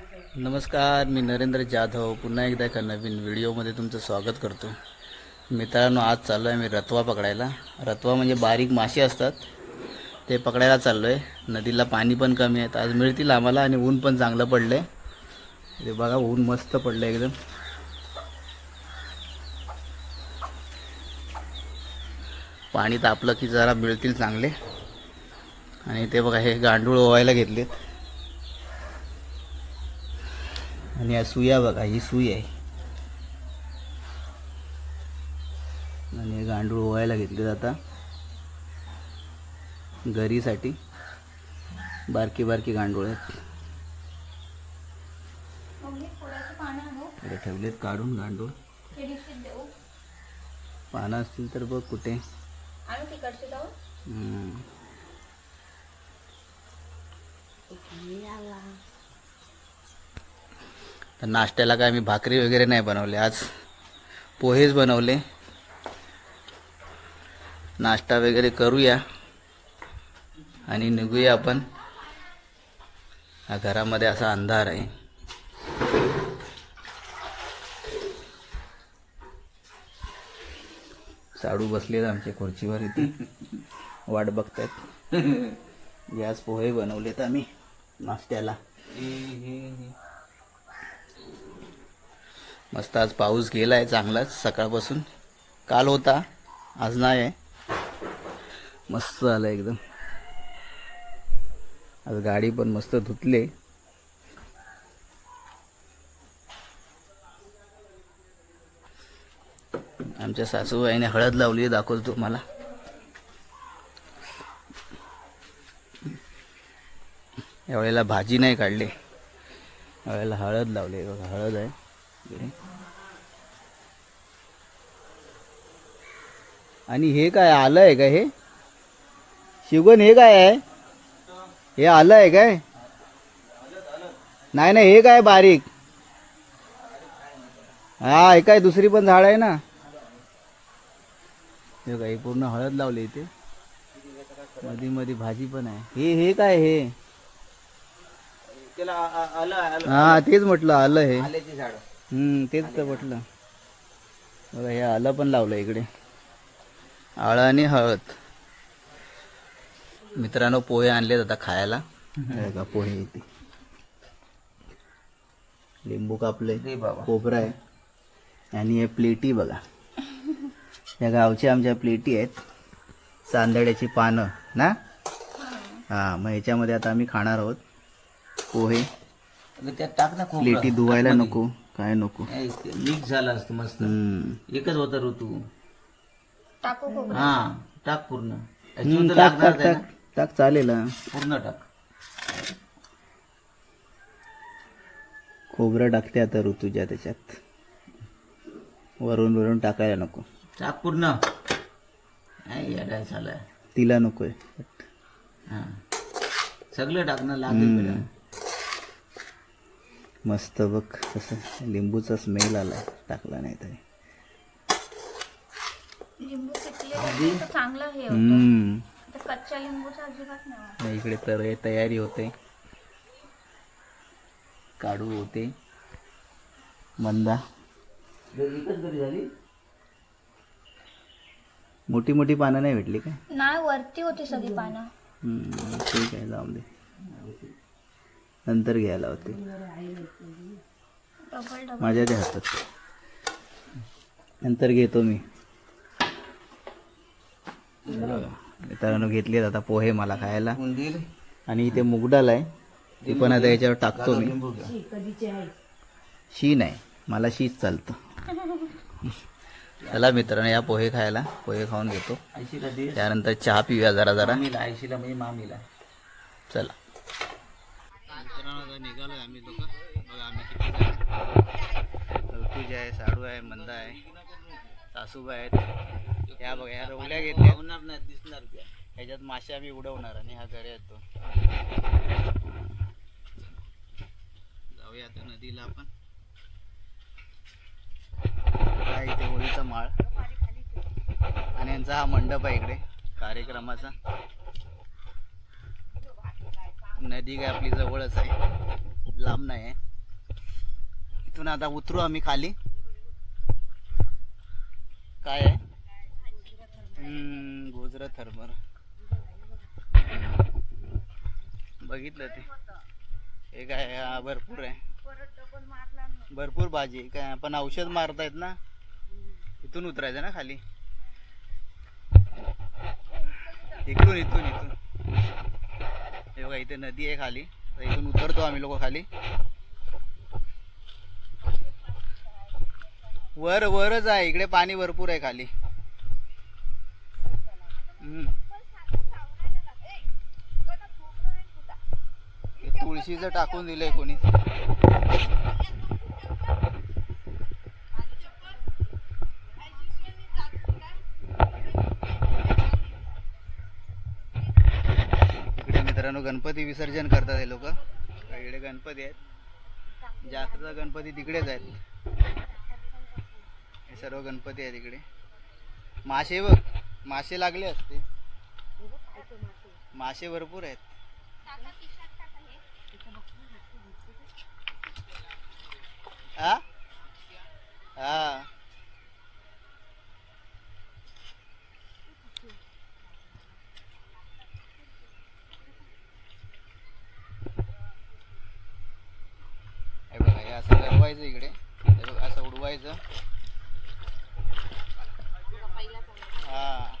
नमस्कार मी नरेंद्र जाधव. पुन्हा एकदा एका नवीन व्हिडिओमध्ये तुमचं स्वागत करतो. मित्रांनो आज चाललो आहे मी रत्वा पकडायला. रत्वा म्हणजे बारीक मासे असतात. ते पकडायला चाललो आहे नदीला पाणी पण कमी आहे आज मिळतील आम्हाला आणि ऊन पण चांगलं पडलं आहे ते बघा ऊन मस्त पडलं आहे एकदम. पाणी तापलं की जरा मिळतील चांगले. आणि ते बघा हे गांडूळ ओवायला घेतलेत. आणि या सुया बघा ही सुई आहे. आणि हे गांडूळ ओवायला घेतले आता. घरीसाठी बारकी बारकी गांडूळ आहेत. इकडे ठेवलेत काढून गांडूळ. पानं असतील तर बघ कुठे. हम्म. तर नाश्त्याला काय मी भाकरी वगैरे नाही बनवले. आज पोहेच बनवले. नाश्ता वगैरे करूया आणि निघूया आपण. हा घरामध्ये असा अंधार आहे. साडू बसलेत आमच्या खुर्चीवर इथे. वाट बघतात गॅस पोहे बनवलेत आम्ही नाश्त्याला. मस्त आज पाऊस गेला आहे चांगलाच सकाळपासून. काल होता आज नाही आहे मस्त आलं एकदम. आज गाडी पण मस्त धुतले. आमच्या सासूबाईने हळद लावली दाखवतो तुम्हाला. यावेळेला भाजी नाही काढली. यावेळेला हळद लावली बघा हळद आहे. आणि हे काय आलं आहे का हे? शिवगण हे काय आहे? हे आलं आहे काय? नाही नाही हे काय बारीक? हा हे काय दुसरी पण झाड आहे ना? हे काय पूर्ण हळद लावली इथे. मध्ये मध्ये भाजी पण आहे. हे हे काय हे हा तेच म्हटलं आलं हे झाड. तेच तर म्हटलं. बघा हे आलं पण लावलं इकडे. आळं आणि हळद. मित्रांनो पोहे आणलेत आता खायला. का पोहे इथे. लिंबू कापले खोबरं आहे आणि हे प्लेटी बघा. या गावच्या आमच्या प्लेटी आहेत. चांदड्याची पानं ना? हां मग ह्याच्यामध्ये आता आम्ही खाणार आहोत. पोहे. त्यात टाक ना. प्लेटी धुवायला. नको. काय नको. मिक्स झालं असतं मस्त. एकच होता ऋतू. टाकू खोबरं. हा टाक पूर्ण. हम्म, याच्यावर तर टाक लागणारच टाक आहे टाक ना. टाक चालेल हा. पूर्ण टाक. खोबरं टाकते आता ऋतूच्या त्याच्यात. वरून वरून टाकायला नको. टाक पूर्ण. येडाय झालाय. तिला नकोय. हा. सगळं टाकणं लागेल. मस्त बघ कसं लिंबूचा स्मेल आलाय टाकला नाही तरी. हे इकडे तर तयारी होते. काढू होते. मंदा. मोठी मोठी पानं नाही भेटली काय? नाही वरती होती सगळी पानं. हम्म, ठीक आहे जाऊन दे. नंतर घ्यायला होते. माझ्या त्या हातात. नंतर घेतो मी. मित्रांनो घेतलेत आता पोहे मला खायला. आणि इथे मुगडाल आहे. ती पण आता याच्यावर टाकतो मी. शी नाही मला शीच चालतं. चला मित्रांनो या पोहे खायला. पोहे खाऊन घेतो. त्यानंतर चहा पिऊया जरा जरा. आयशीला म्हणजे मामीला. चला. आता निघालोय आम्ही लोक बघा आम्ही किती ऋतुज आहे साडू आहे मंदा आहे सासूबाई आहेत. ह्या बघा ह्या रवल्या घेतल्या. होणार नाही दिसणार त्या. ह्याच्यात मासे आम्ही उडवणार आणि हा घरी येतो. जाऊया आता नदीला आपण. हा इथे होळीचा माळ. आणि यांचा हा मंडप आहे इकडे कार्यक्रमाचा. नदी काय आपली जवळच आहे. लांब नाही आहे. इथून आता उतरू आम्ही खाली. काय आहे? हम्म, गोजरा थर्मर बघितलं ते. हे काय भरपूर आहे. भरपूर भाजी. काय पण औषध मारतायत ना? इथून उतरायचं ना खाली? इकडून इथून इथून. हे बघा इथे नदी आहे खाली. तर इथून उतरतो आम्ही लोक खाली. वर वरच आहे. इकडे पाणी भरपूर आहे खाली. हम्म. तुळशीचं टाकून दिलंय कोणी इकडे मित्रांनो गणपती विसर्जन करतात हे लोक. इकडे गणपती आहेत. जास्त गणपती तिकडेच आहेत. हे सर्व गणपती आहेत इकडे. मासे बघ मासे लागले असते. मासे भरपूर आहेत. हा? हा बघा हे असं इकडे. असं उडवायचं. हा.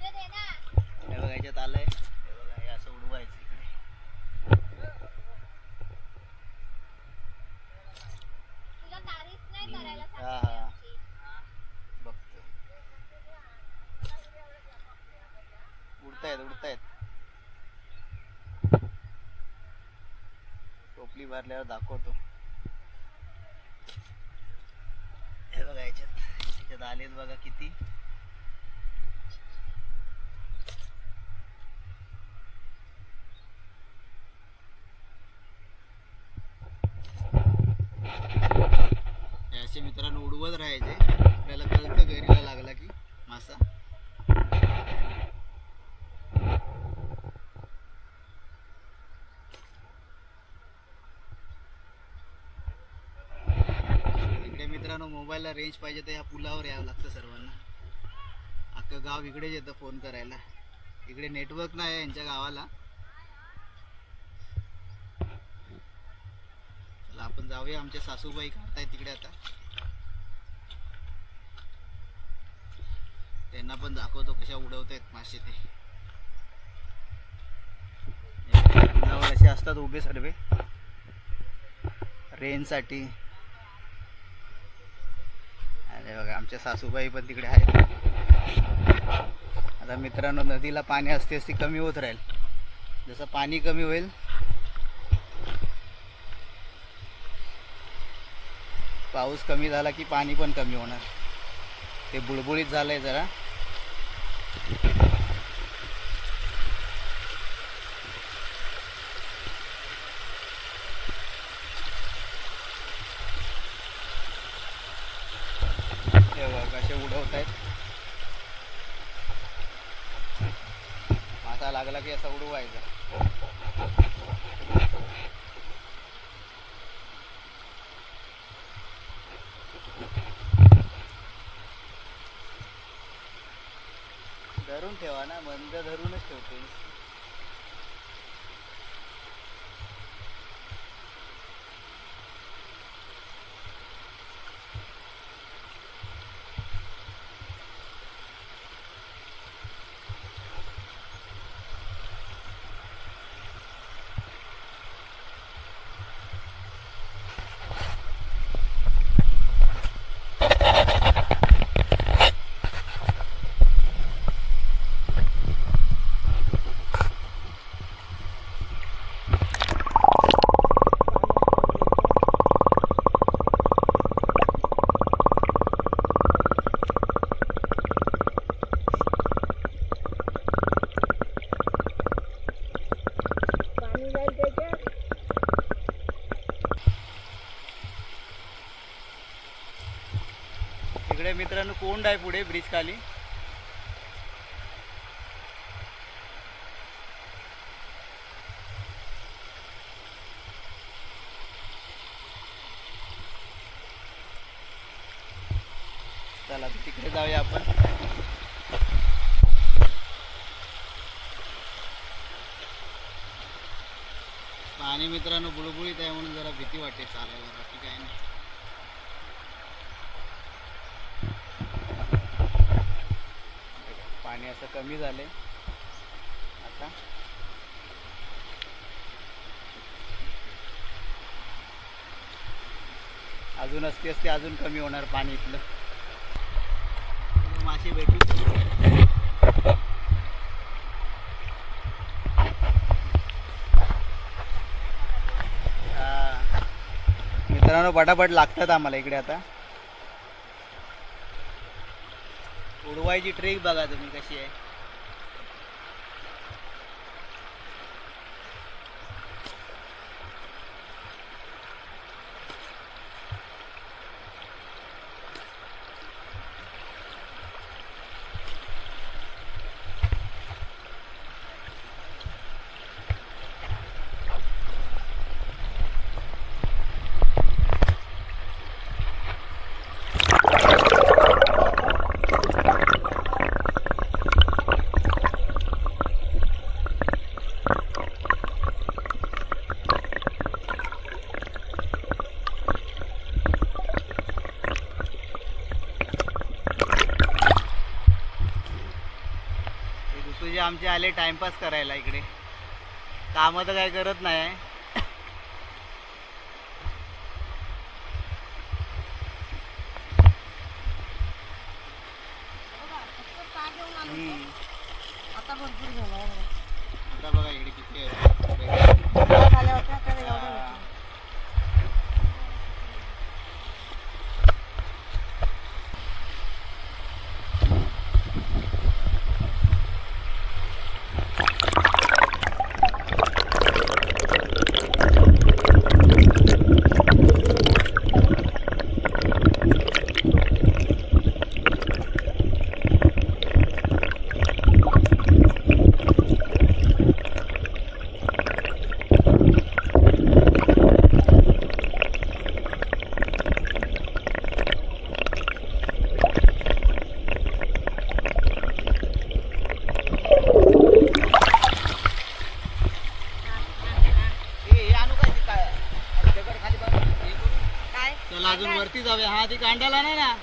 हे बघा याच्यात आलंय. हे बघा हे असं उडवायचं इकडे. हा हा. बघतो. उडतायत उडतायत. टोपली भरल्यावर दाखवतो हे बघा याच्यात याच्यात आलेत बघा किती. असे मित्रांनो उडवत राहायचे. आपल्याला कळतं घरीला लागला की मासा इकडे मित्रांनो मोबाईलला रेंज पाहिजे तर ह्या पुलावर यावं लागतं सर्वांना. अख्खं गाव इकडेच येतं फोन करायला. इकडे नेटवर्क नाही आहे यांच्या गावाला. चला आपण जाऊया. आमच्या सासूबाई काढताय तिकडे आता. त्यांना पण दाखवतो कशा उडवतायत मासे ते. असे असतात उभे सर्वे. रेंजसाठी बघा आमच्या सासूबाई पण तिकडे आहेत. आता मित्रांनो नदीला पाणी असते असते कमी होत राहील. जसं पाणी कमी होईल. पाऊस कमी झाला की पाणी पण कमी होणार. ते बुळबुळीत झालंय जरा. असे कसे उडवत आहेत मासा लागला की असं उडवायचं. धरून ठेवा ना बंद धरूनच ठेवते. मित्रांनो कोंड आहे पुढे ब्रिज खाली चला तिकडे जाऊया आपण. आणि मित्रांनो बुळबुळीत आहे म्हणून जरा भीती वाटते चालायला. बाकी काही नाही. पाणी असं कमी झालंय. आता. अजून असते असते अजून कमी होणार पाणी इथलं. मासे भेटू मित्रांनो पटापट लागतात आम्हाला इकडे आता. उडवायची ट्रेक बघा तुम्ही कशी आहे हे ऋतूजे आमचे आले टाइमपास करायला इकडे. कामं तर काय करत नाही हम्म. आता भरपूर झाला आता बघा इकडे किती आहे झाल्या होत्या तर एवढ्या हा. होत्या. ए, हे आणू काय ते काय? दगड खाली बघ. हे करू. अजून वरती जाऊया. हा ती कांडाला नाही ना?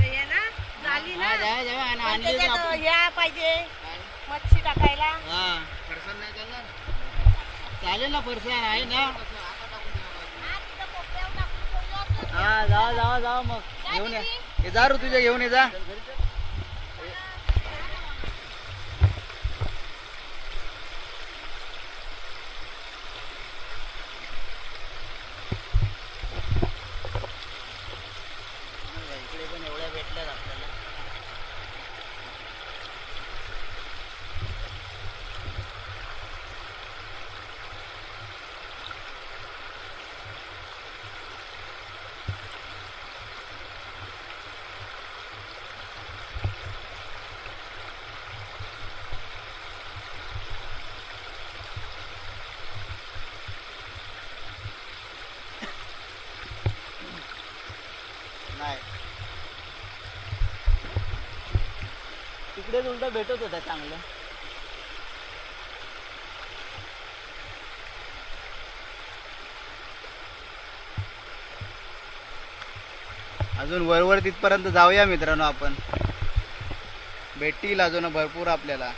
ये ना झाली ना. हा, जाऊया आणि पण आणली होती त्याच्यात आपण. या पाहिजे? मच्छी टाकायला. हा. फरसाण नाही चालणार? चालेल ना फरसाण आहे ना. हा जावा जावा मग. घेऊन या. हे जा रू तुझ्या घेऊन ये जा इकडे पण एवढ्या भेटल्यात आपल्याला नाही तिकडेच उलटा भेटत होता चांगलं. अजून वरवर तिथपर्यंत जाऊया मित्रांनो आपण. भेटतील अजून भरपूर आपल्याला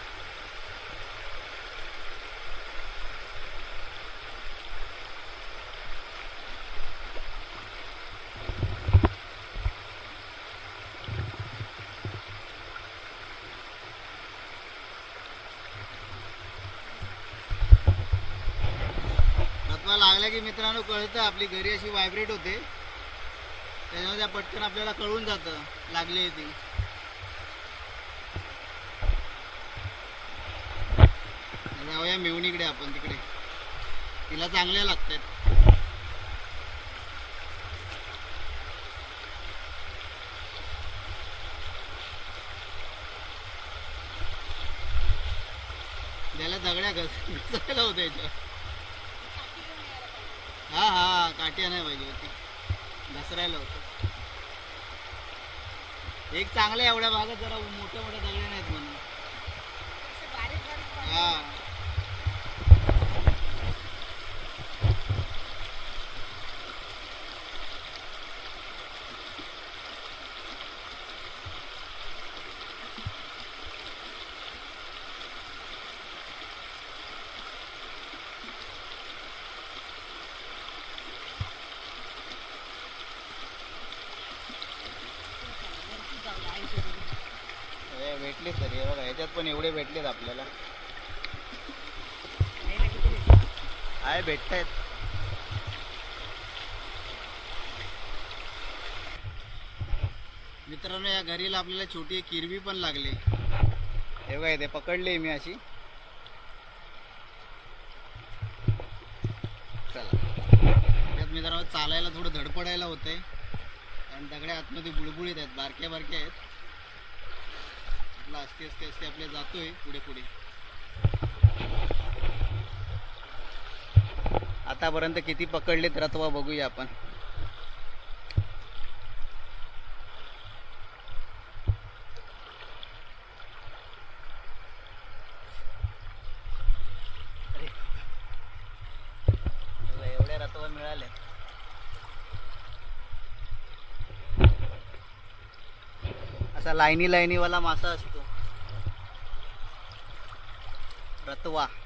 रत्वा लागल्या की मित्रांनो कळतं आपली घरी अशी व्हायब्रेट होते. त्याच्यामध्ये त्या पटकन आपल्याला कळून जातं लागली ती. जाऊया मेवणीकडे आपण तिकडे. तिला चांगल्या लागतात त्याला दगड्या घसायला होत्या हा हा काठी नाही पाहिजे होती घसरायला होतं. एक चांगलं एवढ्या भागात जरा मोठ्या मोठ्या दगडे नाहीत म्हणून. हा हे भेटले तरी हे बघा ह्याच्यात पण एवढे भेटलेत आपल्याला. आहे भेटत आहेत मित्रांनो या घरीला आपल्याला छोटी एक किरवी पण लागली. हे बघा ते पकडली मी अशी. चला. त्यात मित्रांनो चालायला थोडं धडपडायला होतंय. कारण दगड्या आतमध्ये बुळबुळीत आहेत बारक्या बारक्या आहेत. आपला असते असते असते आपले जातोय पुढे पुढे. आतापर्यंत किती पकडलेत रथवा बघूया आपण. एवढ्या रतवा मिळाल्या. असा लाईनी लाईनीवाला मासा असतो. रतवा कारण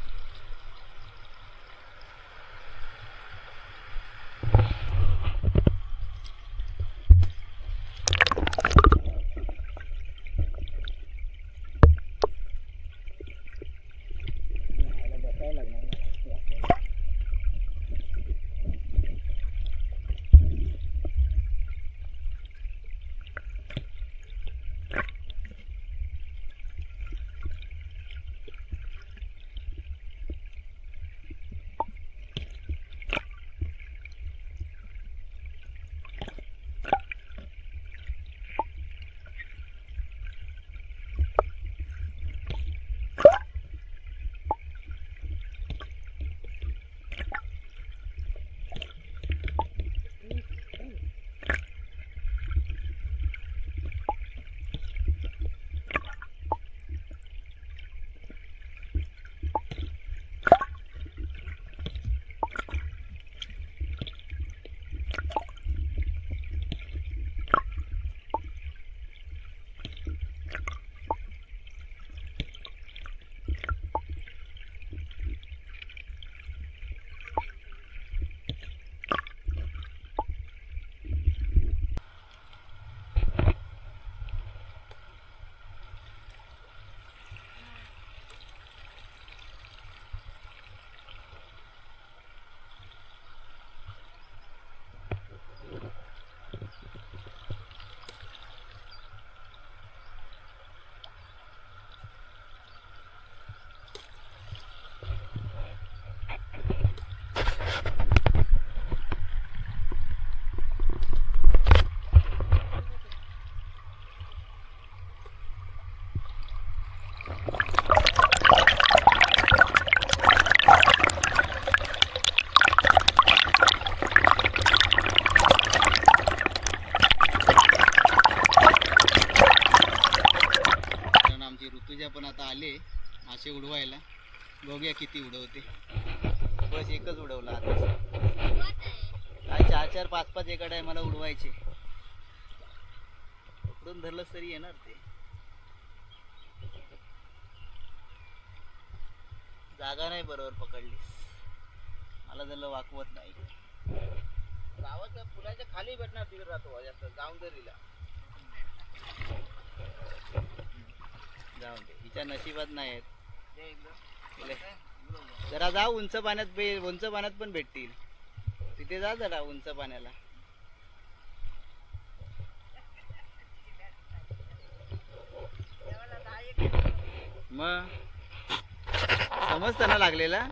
बघूया किती उडवते. बस एकच उडवला आता. काय चार चार पाच पाच एका टायमाला उडवायचे. उडून धरलंच तरी येणार ते. जागा नाही बरोबर पकडलीस. मला जर वाकवत नाही. गावाच्या फुलाच्या खाली भेटणार तिकडे राहतो जास्त जाऊन दरीला जाऊन दे. हिच्या नशिबात नाही आहेत जरा जा उंच पाण्यात उंच पाण्यात पण भेटतील. तिथे जा जरा उंच पाण्याला. मग? समजताना लागलेला?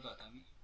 がダメ。